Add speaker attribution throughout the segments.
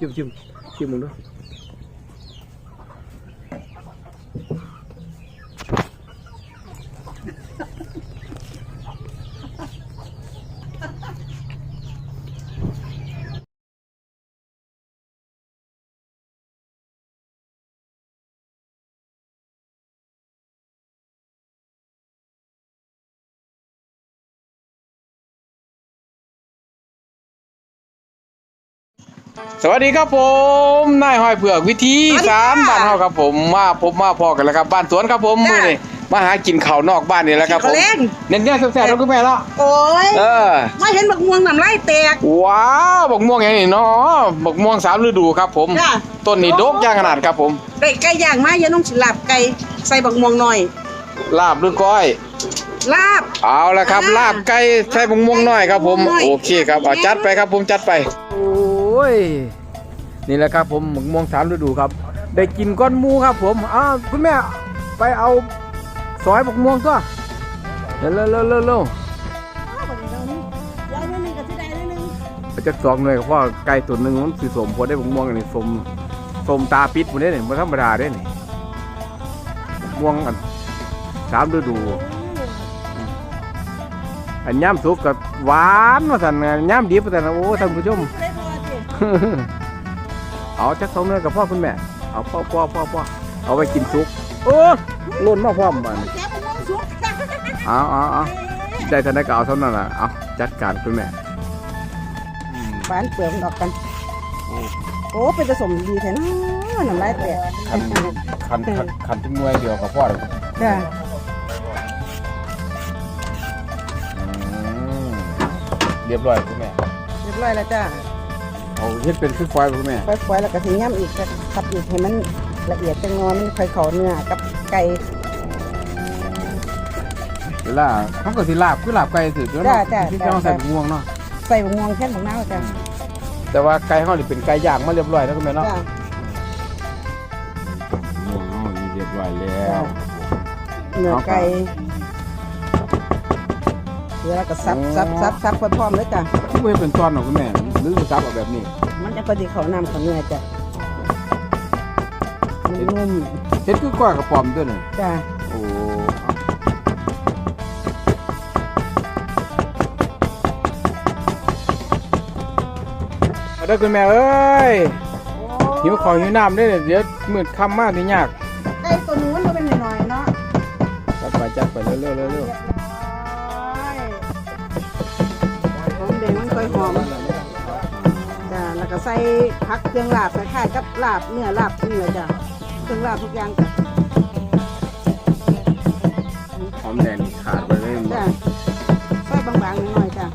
Speaker 1: ชิมชิมชิมมึงด้วย สวัสดีครับผมนายหอยเผือกวิธี
Speaker 2: สวัสดี
Speaker 1: สาม
Speaker 2: ค่ะ
Speaker 1: บ้านเฮาครับผมมาพบมาพอกันแล้วครับบ้านสวนครับผม
Speaker 2: จ้ะ
Speaker 1: มื้อนี้มาหากินข้าวนอกบ้านนี่แหละครับผม
Speaker 2: กินข้าวเล่น
Speaker 1: เน้นๆแซ่บๆแล้วคุณแม่เนาะ
Speaker 2: โอ้ย
Speaker 1: เออ
Speaker 2: ไม่เห็นบักม่วงน้ำลายแตก
Speaker 1: ว้าวบักม่วงอย่างนี้เนาะบักม่วงสามฤดูครับผม
Speaker 2: จ้ะ
Speaker 1: ต้นนี้ดกอย่างขนาดครับผม
Speaker 2: ได้ไก่ย่างมาอย่าน้องสิลาบไก่ใส่บักม่วงหน่อย
Speaker 1: ลาบหรือก้อย
Speaker 2: ลาบ
Speaker 1: เอาละครับ
Speaker 2: อ่า
Speaker 1: ลาบไก่ใส่บักม่วงน้อยครับผม
Speaker 2: บักม่วงน้อย
Speaker 1: โอเคครับเอาจัดไปครับผมจัดไป โอ้ ย นี่แหละครับผมบักม่วงสามฤดูครับ ได้กินก้อนหมูครับผมอ้าวคุณแม่ไปเอาซอยบักม่วงตัวเร็วเร็วเร็วเร็วเร็วไปจักสองหน่วยกับพ่อไก่ตัวหนึ่งมันสีสมพอได้บักม่วงอันนี้สมสมตาปิดหมดได้นี่ไม่ธรรมดาได้นี่บักม่วงอันสามฤดูอันย่ำสุกกับหวานว่าสันย่ำดิบว่าสันโอ้ท่านผู้ชม เอาจักสองเนื้อกับพ่อคุณแม่ เอาพ่อพ่อพ่อพ่อเอาไปกินซุกโอ้ล้นมาพร้อมบัดนเอาเอาเอาได้ทันได้ก็เอาเท่านั้นล่ะเอาจัดการคุณแม่
Speaker 2: บานเปลือกมันออกกัน โอ้เป็นผสมดีแท้เนาะน้ำลายแตก
Speaker 1: คันคันคันคันทุกหน่วยเดียวกับพ่อเลย
Speaker 2: จ้ะ
Speaker 1: อืมเรียบร้อยคุณแม่
Speaker 2: เรียบร้อยแล้วจ้ะ
Speaker 1: เอาเฮ็ดเป็นคือควายคุณแม่
Speaker 2: ค่อยๆแล้วก็สิย่ำอีกก็ทับอีกให้มันละเอียดจังงอมันค่อยเข้าเนื้อกับไก่
Speaker 1: เวลาเขาก็สิลาบคือลาบไก่สิเดี๋ยว
Speaker 2: จ้ะ
Speaker 1: เนาะ
Speaker 2: จ้ะ
Speaker 1: ที่
Speaker 2: จ้ะ
Speaker 1: เขาใส่ม่วงเนาะ
Speaker 2: ใส่บักม่วงแค่นบักนาวจ้ะ
Speaker 1: แต่ว่าไก่เขานี่เป็นไก่ย่างมาเรียบร้อยแล้วคุณแม่เนาะ
Speaker 2: จ้ะ
Speaker 1: ม่วงเขานี่เรียบร้อยแล้ว
Speaker 2: เนื้อไก่เดี๋ยวเราก็ซับซับซับซับพร้อมๆเลยจ้ะ
Speaker 1: ที่ไม่เป็นตอนหรอกคุณแม่ หรือซับเอาแบบนี้
Speaker 2: มันจะพอดีเขาน้ำเขาเนื้อจ้ะนุ่ม
Speaker 1: เฮ็ดคือก้อยกระป๋อมตัวนึง
Speaker 2: ๆจ้ะ
Speaker 1: โอ้เอาได้อคุณแม่เอ้ยหิวข้าวหิวน้ำได้อเดี๋ยวมืดค่ำมากที่ยาก
Speaker 2: ไก่ตัวนู้นก็เป็นหน่อยๆเนาะ
Speaker 1: จัดไปจัดไปเร็วๆเร็วๆ เร็ว
Speaker 2: เรียบร้อยหอมแดงมันค่อยหอมจ้ะแล้ว ก็ใส่ผักเครื่องลาบใส่ข่ายกับลาบเนื้อลาบเนื้อจ้ะเครื่องลาบทุกอย่างจ้ะ
Speaker 1: หอมแดงนี่ขาดไปเลย
Speaker 2: จ้ะใส่บางๆหน่อยๆจ้ะ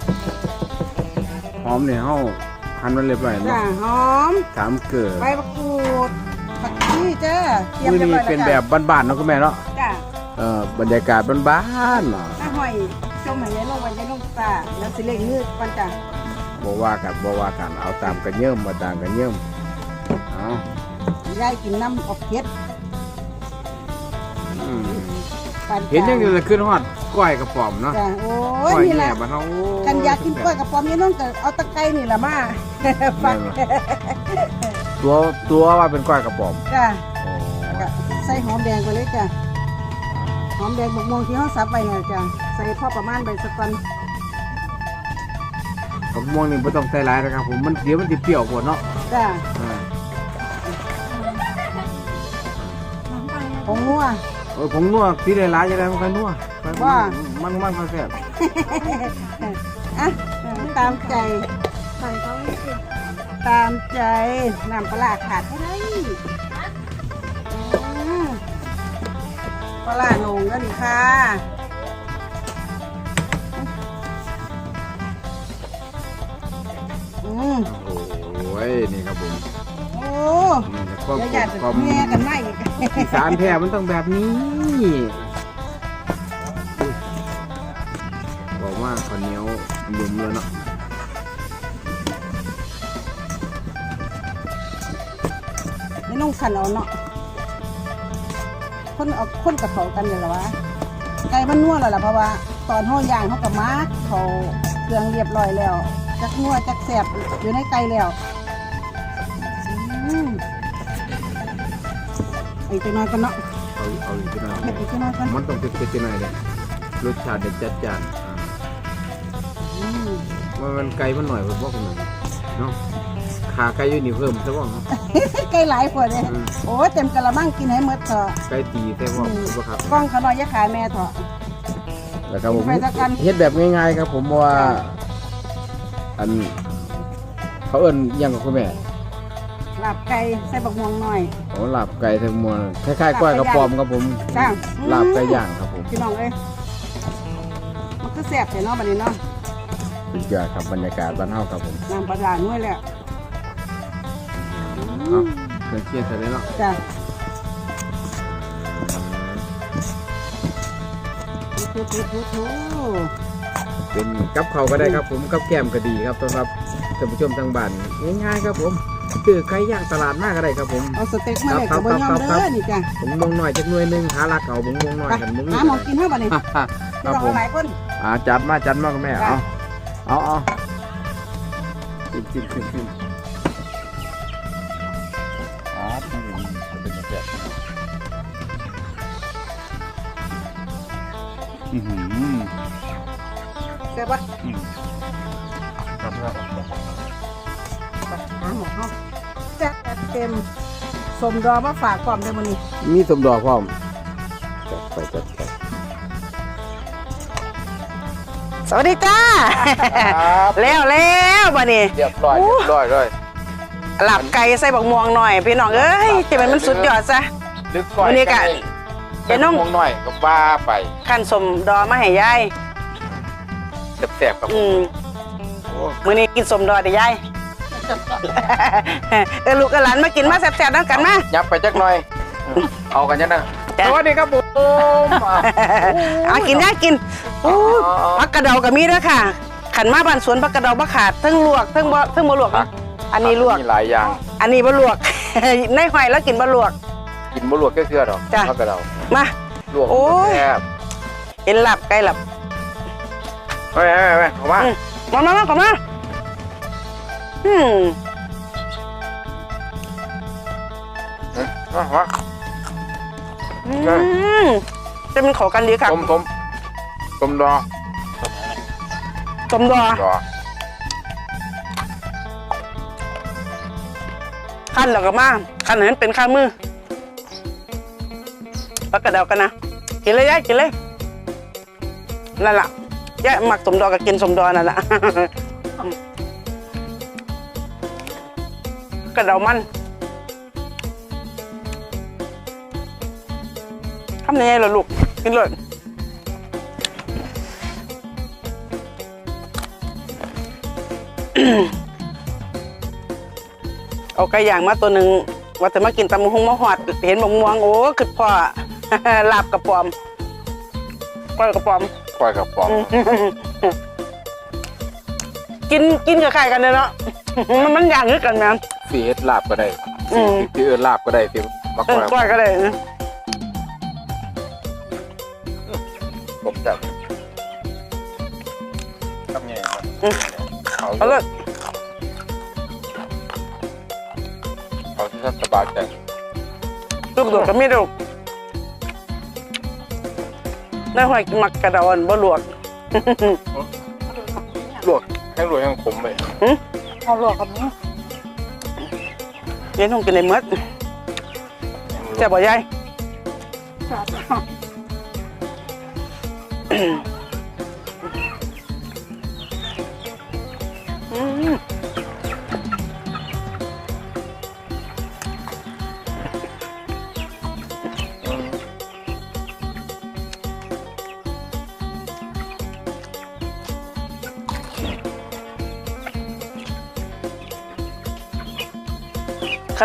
Speaker 1: หอมเนี่ยเฮาหั่นมันเรียบร้อย
Speaker 2: จ้ะ
Speaker 1: เนาะ
Speaker 2: หอม
Speaker 1: ถามเกิด
Speaker 2: ใบมะกรูดผักชีจ้ะเตรียม
Speaker 1: มื้อ
Speaker 2: เรียบ
Speaker 1: นี้
Speaker 2: ร้อย
Speaker 1: เป็น
Speaker 2: แล้ว
Speaker 1: แบบบ้านๆเนาะคุณแม่เนาะ
Speaker 2: จ้ะ
Speaker 1: เอ่อบรรยากาศบ้านๆเนาะ
Speaker 2: ถ้าหอยชมใหายายลงวันยายลงตาแล้วสิเล่งมืดปันจ้ะ
Speaker 1: บ่ว่ากันบ่ว่ากันเอาตามกันเยิ่มมาตามกันเยิ่มเอา
Speaker 2: ยายกินน้ำออกเผ็ด
Speaker 1: อืม
Speaker 2: ปานกลาง
Speaker 1: เห็นยังจะขึ้นฮอดก้อยกระป๋อมเนาะ
Speaker 2: จ้ะโอ้
Speaker 1: ก้อย
Speaker 2: ยนี่แห
Speaker 1: แหน
Speaker 2: ละ
Speaker 1: บบ้านเฮา
Speaker 2: กันอยากกินกล้วยกับปอมยายน้องก็เอาตะไคร้นี่แหละมาฟัก
Speaker 1: ตัวตัวว่าเป็นก้อยกระป๋อม
Speaker 2: จ้ะ
Speaker 1: โอ้
Speaker 2: แล้วก็ใส่หอมแดงไปเลยจ้ะหอมแดงบกม่วงที่เขาสับไปเนี่ยจ้ะใส่พอประมาณใบสะกัน
Speaker 1: ผ มม่วงนี่บ่ต้องใส่หลายนะครับผมมันเดี๋ยวมันสิเปรี้ยวกว่าเนาะ
Speaker 2: จ้ะ
Speaker 1: อ่า
Speaker 2: ผงนัว
Speaker 1: เออผมนัวสิได้หลายจะได้มันค่อยนัว
Speaker 2: ว่า
Speaker 1: มันมันค่อยแซ่บ
Speaker 2: อะตามใจ ใส่เขาให้สิตามใจน้ำปลาร้าขาดไม่ได้อืมปลาร้าลงก็ดีค่ะ ม
Speaker 1: โอ้ยนี่ครับผม
Speaker 2: โอ้
Speaker 1: ความ
Speaker 2: เดี๋ยวอยากจะ
Speaker 1: ความ
Speaker 2: แม่กันไม่อีก
Speaker 1: อีสานแท้มันต้องแบบนี้บอกว่าข้าวเหนียวยุ่มแล้วเนาะ
Speaker 2: ไม่ต้องขันเอาเนาะคนเอาคนกับเขากันเลยหรอวะไก่มันนัวแล้วล่ะเพราะว่า ตอนห่อย่างเขากับมาร์กเขาเครื่องเรียบร้อยแล้ว จักนัวจักแสบอยู่ในไก่แล้วอีกตัวน้อยกันเนาะ
Speaker 1: เอาเอาอีกตัวน้อย
Speaker 2: กัน
Speaker 1: มันต้องเป็นเป็นจะนอยเลยรสชาติเด็ดจัดจ้าน
Speaker 2: มั
Speaker 1: นไกลมันหน่อยเผมบอกกันหน่อยเนาะขาไก่อยู่นี่เพิ่มใช่ป่ะ
Speaker 2: ไก่หลายกว่เลยโอ้เต็มกระมังกินให้หมดเถอะ
Speaker 1: ไก่ตีแต่ว่าครับ
Speaker 2: กล้องขน้อยยะขายแม่เถอะ
Speaker 1: แล้วครับผมเฮ็ดแบบง่ายๆครับผมว่า อัน เขาเอิ้นอิหยังกับคุณแม่
Speaker 2: ลาบไก่ใส่บักม่วงหน่อย
Speaker 1: โอ้ลาบไก่ทั้งมวลคล้ายๆก้อยกระป๋อมครับผม
Speaker 2: จ้า
Speaker 1: ลาบไก่ย่างครับผม
Speaker 2: พี่น้องเอ้ยมันก็แซ่บแต่เนาะบัดนี้เนาะ
Speaker 1: สุดยอดครับบรรยากาศบ้านเฮาครับผม
Speaker 2: น้ำปลาดาด้วยแหละ
Speaker 1: เอาเครื่องเคียงใส่เลยเนาะ
Speaker 2: จ้าทุบทุบทุบทุบ
Speaker 1: เป็นกับเขาวก็ได้ครับผมกับแกล้มก็ดีครับสำหรับท่านผู้ชมทางบ้านง่ายๆครับผมคือไก่ย่างตลาดมากก็ได้ครับผม
Speaker 2: เอาสเต็กมาเลยกับบ่ยอม
Speaker 1: ครั
Speaker 2: เด้
Speaker 1: บ
Speaker 2: อนี่จ้ะ
Speaker 1: ผมมงหน่อยจักหน่วยหนึงหาลักเอาผมมงหน่อยกันมง
Speaker 2: หาหมอกินเท่าบัดนี้
Speaker 1: ค
Speaker 2: พี่
Speaker 1: รับ
Speaker 2: น้อง
Speaker 1: ผม
Speaker 2: หลายคน
Speaker 1: อ่าจัดมาจัดมากับแม่
Speaker 2: จ้ะ
Speaker 1: เอาเอาเอาขึ้นขึ้นขึ้นขึ้นอ่าต้องอย่างนี้จะเป็นแบบอือหือ
Speaker 2: แซ่บปะ
Speaker 1: ครับครับ
Speaker 2: หาหมอเฮาแซ่บเต็มสมดอมาฝากความเด้มื้อนี้
Speaker 1: มีสมดอพร้อมจัดไปจัดไป
Speaker 2: สวัสดีจ้า
Speaker 1: ครับ
Speaker 2: แล้วแล้วบัดนี้
Speaker 1: เรียบร้อยเรียบร้อยเลย
Speaker 2: หลับไก่ใส่บักม่วงหน่อยพี่น้องเอ้ยจะเป็นมันสุดยอดซะ
Speaker 1: ลึกก่อย
Speaker 2: วันนี้กะเดี๋ยวน้อง
Speaker 1: มงหน่อยก็บ้าไป
Speaker 2: ขั้นสมดอมาให้ยาย
Speaker 1: แสบๆครับผ
Speaker 2: อื
Speaker 1: ม
Speaker 2: ม
Speaker 1: โอ้
Speaker 2: มื้อนี้กินสมดอเด้อยาย เออลูกกับหลานมากินมาแซ่บๆนำกันมา
Speaker 1: ยับไปจักหน่อยเอากันยังนะ
Speaker 2: จ้ะ
Speaker 1: สวัสดีครับผมอะ
Speaker 2: เอากินได้กินอู้
Speaker 1: อ๋อ
Speaker 2: ผักกระเดาก็มีด้วยค่ะ ขันมาบ้านสวนผักกระเดาบ่ขาดทั้งลวกทั้งบ่ทั้งบ่ลวก
Speaker 1: ผัก
Speaker 2: อันนี้ลวก
Speaker 1: มีหลายอย่าง
Speaker 2: อันนี้บ่ลวก ในหอยแล้วกินบ่ลวก
Speaker 1: กินบ่ลวกแค่เสื้อหรอก
Speaker 2: จ้ะ
Speaker 1: เท่ากับเรา
Speaker 2: มา
Speaker 1: ลวก
Speaker 2: โอ้ย
Speaker 1: แซ่บ
Speaker 2: เห็นหลับไก่หลับ
Speaker 1: ไปไปไปไปเข้ามา
Speaker 2: อืมมามามาขอมาอืม
Speaker 1: มามา
Speaker 2: อืมจะเป็นขอกันดีค่ะ
Speaker 1: ต้มต้มต้มดอก
Speaker 2: สมดอ
Speaker 1: ดอก
Speaker 2: ขั้นแล้วก็มาขั้นนั้นเป็นข้ามือแล้วกระเดากันนะกินเลยยายกินเลยนั่นล่ะ แยายหมักสมดอกับกินสมดอนั่นแหละกระเดามันทำยังไงล่ะลูก กินเลยเอาไก่ย่างมาตัวหนึ่งว่าจะมากินตำมะฮุงมะหอด เห็นบกม่วงโอ้คือพ่อลาบกระป๋อมก้อยกระป๋อม
Speaker 1: ปล่อยกับปอง
Speaker 2: กินกินกับไข่กันเลยเนาะ มันมันอย่างนี้กันนะ
Speaker 1: สีเฮ็ดลาบก็ได้
Speaker 2: อืม
Speaker 1: สีเอิ้นลาบก็ได้สีมา
Speaker 2: เอ
Speaker 1: ก่อ
Speaker 2: อนก้อยก็เลยนะ
Speaker 1: ผมจับทำไงครับเอา
Speaker 2: เอาเลย
Speaker 1: เอาที่ท่านสบายใจ
Speaker 2: ลูกโดดก็ไม่ลูก ได้หอยมักกระดอนบ่ลวก
Speaker 1: ลวกให้ลวกให้มันขมไป
Speaker 2: เอาลวกกับนี้เย็นคงกินในมดแซ่บบ่ยาย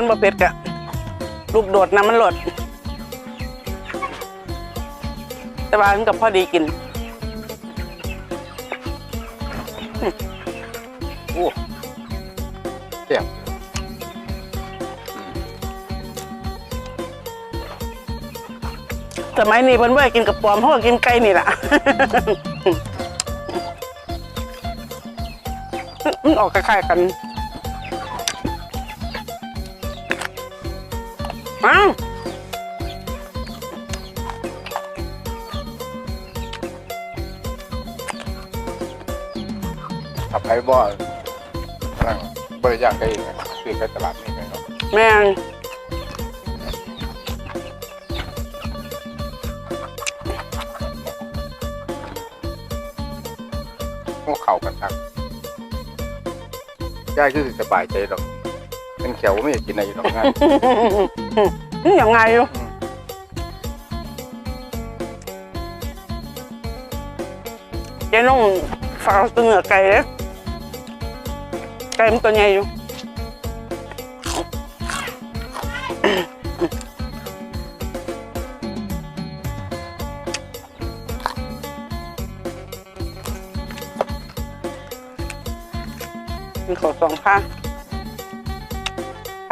Speaker 2: ขั้นบ่เป็ดกะลูกโดดน้ำมันหลด แต่ว่ามันกับพอดีกิน
Speaker 1: โอ้เสียบ
Speaker 2: สมัยนี้เพิ่นบ่ให้กินกับปอมเฮาก็กินไก่นี่ล่ะมันออกคล้ายๆกัน เาถ้า
Speaker 1: ไปบ่อนั่งบริจาคได้ซื้อไปตลาดนี่ไงครับ
Speaker 3: แม่ง
Speaker 1: พวกเขากันทักยายคือสบายใจหรอก เป็นแขวไม่อยากกินอะไรอยู่ดอกงาน
Speaker 3: นี่ยังไงอยู่เจ๊น้องฝากตัวเนื้อไก่เลยไก่มันตัวใหญ่อยู่มีขอสองผ้า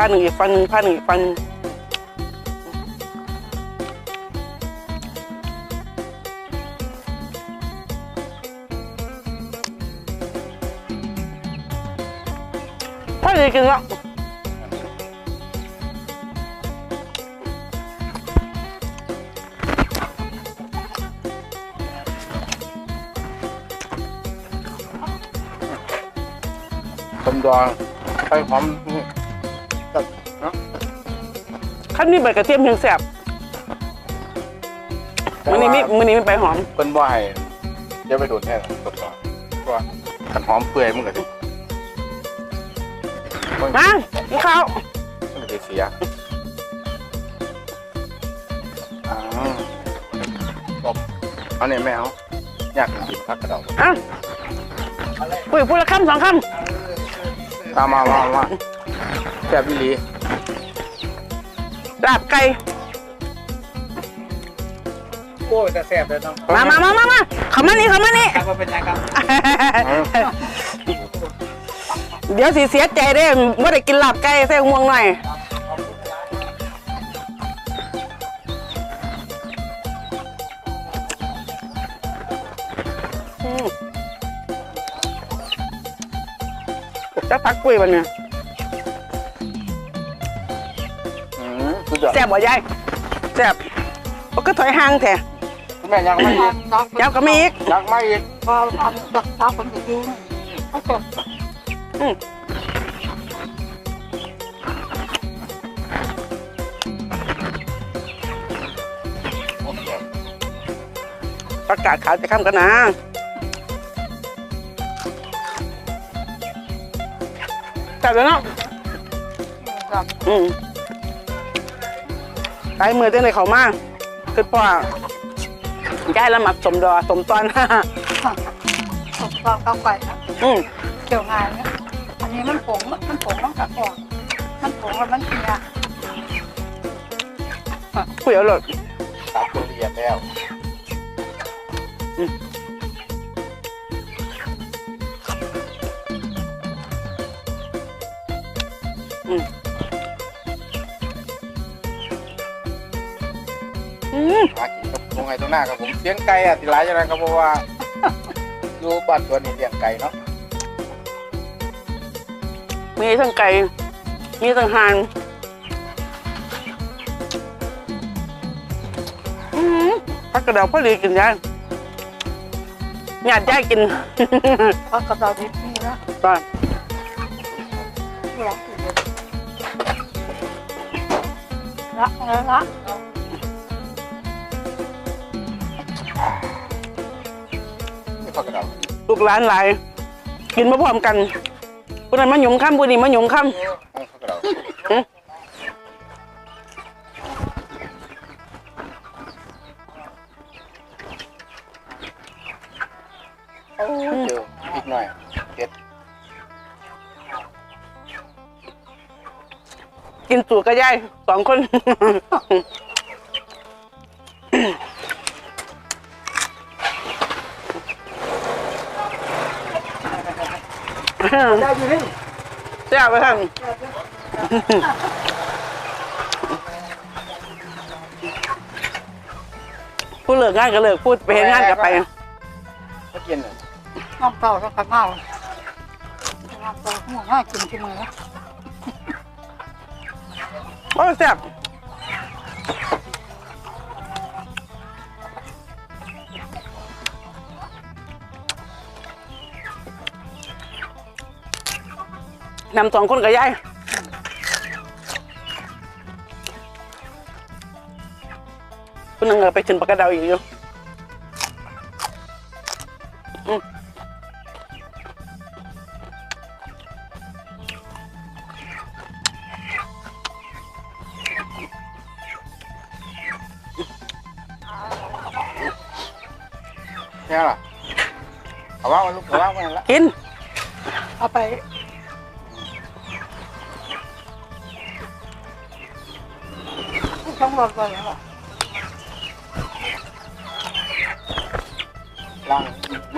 Speaker 3: ผ้าหนึ่งอีกฟันหนึ่งผ้าหนึ่งอีกฟันหนึ่งผ้าดีกินล้ว
Speaker 1: ต้มดองไข่หอมนี่
Speaker 3: ขั้นนี้ใบกระเทียมเพียงแสบมันนี้ไม่มันนี้ไม่ไปหอม
Speaker 1: เปิ้นบ่ให้อย่าไปโดนแท้ต้มดองเพราะว่าขันหอมเปื่อยมันก็สิมัน
Speaker 3: มากินข้าว
Speaker 1: มันก็สิเสียอ่าต้มเอาเนี่ยไม่เอาอยากกินผักกระเดา
Speaker 3: อะปุ้ยพูดละคำสองค
Speaker 1: ตามมามามาแซ่บอีหลีำ
Speaker 3: ลาบไก่
Speaker 2: โอ้ยจะแซ่บเลยเนาะ
Speaker 3: มามามามามาเขามานี่เขามานี่
Speaker 2: ครับว่าเป็นยังครับ
Speaker 3: เดี๋ยวสิเสียใจได้ไม่ได้กินลาบไก่ใส่ห่วงหน่อยอืมจะพักปุ้ยวันเนี่ย แซ่บบ่ยายแซ่บมันก็ถอยห่างแท้
Speaker 1: คุณแม่ยังไม่อีก
Speaker 3: ยับก็มีอีก
Speaker 1: ยังไม่อีก
Speaker 4: พอทำดักเท้าคนจริงให้จบ
Speaker 3: อืม
Speaker 1: โอเค
Speaker 3: ประกาศขาวจะข้ามกันนะแซ่บแล้วเนาะอืม ไปมือเต้นในเขามากคือพ่อยายละหมักสมดอสมตอน
Speaker 4: ผมก็เข้าไปนะ
Speaker 3: อืม
Speaker 4: เกี่ยวงานเนี่ยอันนี้มันผงมันผงต้องกัดก่อนมันผงแล้วมันเสีย
Speaker 3: คุยเอาหลด
Speaker 1: ตัดตัวละเอียดแล้ว
Speaker 3: อืม
Speaker 1: หากินกับตรงไงตรงหน้าครับผมเลี้ยงไก่อะติหลายอย่างนะครับเพราะว่าอยู่บ้านสวนนี่เลี้ยงไก่เนาะ
Speaker 3: มีทั้งไก่ มีทั้งห่านอืมพักกระเดาพอดีกินยายหยาดยายกิน
Speaker 4: เพราะกระดาษดิบนี่นะ
Speaker 3: ตอน
Speaker 4: หลังติดล
Speaker 1: ผักกระเดา
Speaker 3: ลูกหลานหลาย กินมาพร้อมกันผู้นั้นมาหยงค่ำผู้นี้มาหยงค่ำ
Speaker 1: ผักกระเดา
Speaker 3: อืม
Speaker 1: โอ้ยเจออีกหน่อยเด็ด
Speaker 3: กินสูตรก็ย่ายสองคน
Speaker 4: ได้อยู่นี่
Speaker 3: เจ้าไปท่านผู้เลิกงานก็เลิกพูดไปเห็นงานก็ไป
Speaker 1: มากินเลย
Speaker 4: น้องเต่าต้องขัดเมาน้องเต่าหัวง่ายกินที่มือ
Speaker 3: โอ้แซ่บ นำสองคนกับยายคุณนังเอไปถึงปากกาดาอีกอยู่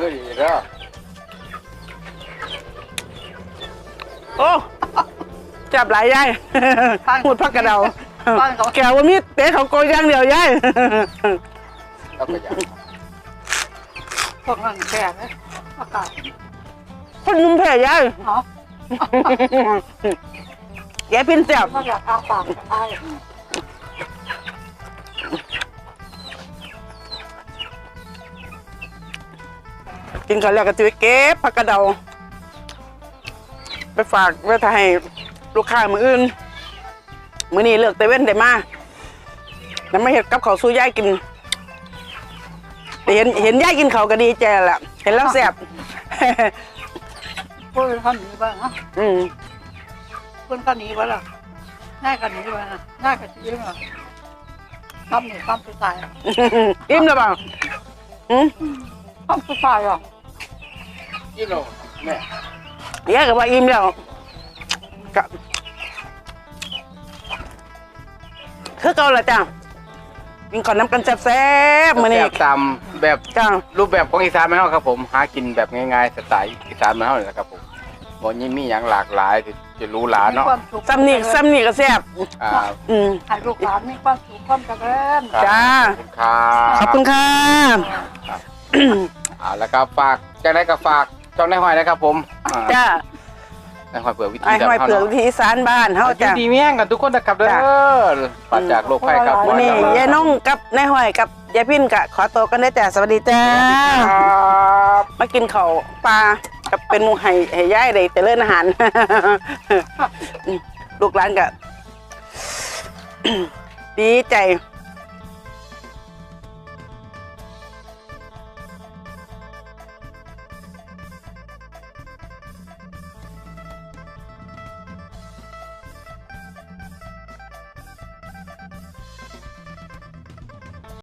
Speaker 1: มือดีเด้อ
Speaker 3: โอ้จับหลายยายพูดพักกระเดา
Speaker 4: บ้านเขา
Speaker 3: แกว่ามีเตะเขาโกยอย่างเดียวยาย
Speaker 1: แล้วก็อยาก
Speaker 4: พวกนั้นแก่ไหมอากาศ
Speaker 3: คนมุมแผ่ยาย
Speaker 4: เนาะ
Speaker 3: ยายพินแซ่บ
Speaker 4: เขาอยากอาปากอาย
Speaker 3: กินกันแล้วก็จะไปเก็บผักกระเดา ไปฝากไว้ถ้าให้ลูกค้ามืออื่น มื้อนี้เลิกแต่เว้นได้มาแล้วไม่เห็นกับเขาวสู้ยายกินแต่เห็นเห็นยายกินเขาวก็ดีใจแล้วล่ะเห็นแล้วแซ่บ
Speaker 4: พูดท่านนี้บ้างนะ
Speaker 3: อืม
Speaker 4: พูดท่านนี้บ้างล่ะง่ายกันนี้บ้างนะง่ายกันนี้บ้างทำหนึ่งทำสุดท้าย
Speaker 3: อิ่มแล้วเปล่าอืม
Speaker 4: ทำสุดท้ายอะ
Speaker 1: กินโลแม่
Speaker 3: ยายก็ว่าอิ่มแล้วก็คือเก่าละจ้ะกินก่อนน้ำกันแซ่บๆมื้อนี้
Speaker 1: แบบตามแบบ
Speaker 3: จ้า
Speaker 1: รูปแบบของอีสานไหมครับผม หากินแบบง่ายๆสไตล์อีสานไหมครับนะครับผมบ่ยิ่มีอย่างหลากหลายที่จะรู้หลาเนาะ
Speaker 4: ความสุข
Speaker 3: ซ้ำนี่ซ้ำนี่ก็แซ่บ
Speaker 1: อ่า
Speaker 3: อืม
Speaker 4: ให้ลูกหลานมีความสุขความเจริญ
Speaker 1: ครับ
Speaker 3: จ้า
Speaker 1: ขอบคุณครับ
Speaker 3: ขอบคุณค่ะ
Speaker 1: อ่าแล้วก็ฝากจะได้ก็ฝากช่องในายหอยนะครับผมอ่า
Speaker 3: จ้า
Speaker 1: ในายหอยเผื่อวิธี
Speaker 3: ไอ้ห้อยเปลือกวิธีอีสานบ้านเฮา
Speaker 1: จ้า
Speaker 3: จ้า
Speaker 1: ดีเมี่ยงกันทุกคนนะครับเด้อ
Speaker 3: จ้ะ
Speaker 1: ปราศจากโรคภัยครับ
Speaker 3: วันนี้ยายน้องกับนายห้อยกับยายพินกะขอตัวกันได้อจ้าสวัสดีจ้า
Speaker 1: ครับ
Speaker 3: มากินข้าวปลากับเป็นหมูไห่ไห่ย่ายได้แต่เลิศอาหาร ลูกหลานกะ ดีใจ